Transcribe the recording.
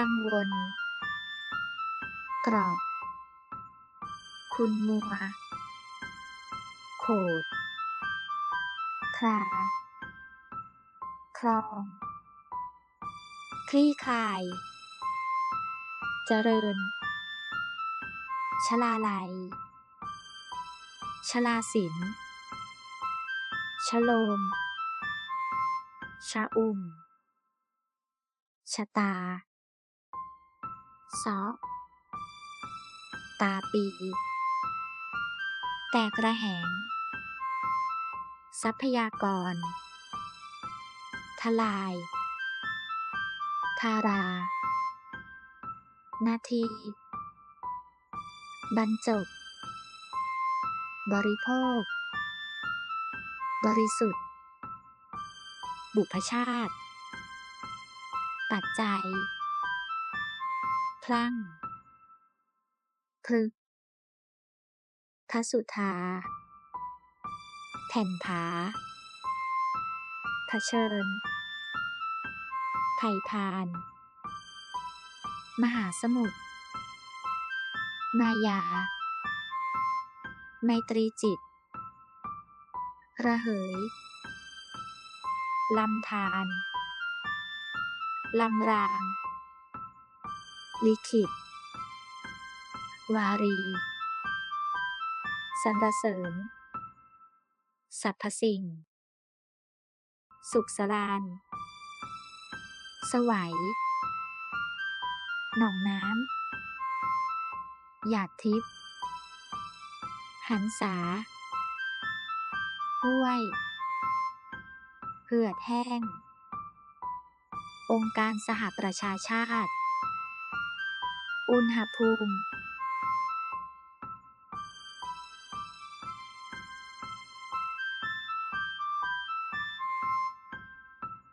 กังวล กรอกคุณมัว โขด คลา คลอง คลี่คลาย เจริญ ชลาลัย ชลาศิลชโลม ชะอุ่มชะตา ซ้อตาปี แตกระแหง ทรัพยากร ทลาย ทารา นาที บรรจบบริโภค บริสุทธิ์ บุพชาติ ปัจจัย พลั่งพฤกษ์พระสุธา แผ่นผาเผชิญไผ่พาน มหาสมุทร มายา ไมตรีจิต ระเหย ลำธารลำราง ลิขิต วารี สรรเสริญ สรรพสิ่ง สุขสราญไสวัย หนองน้ำ หยาดทิพย์ หันษา ห้วย เหือดแห้ง องค์การสหประชาชาติ อุณหภูมิ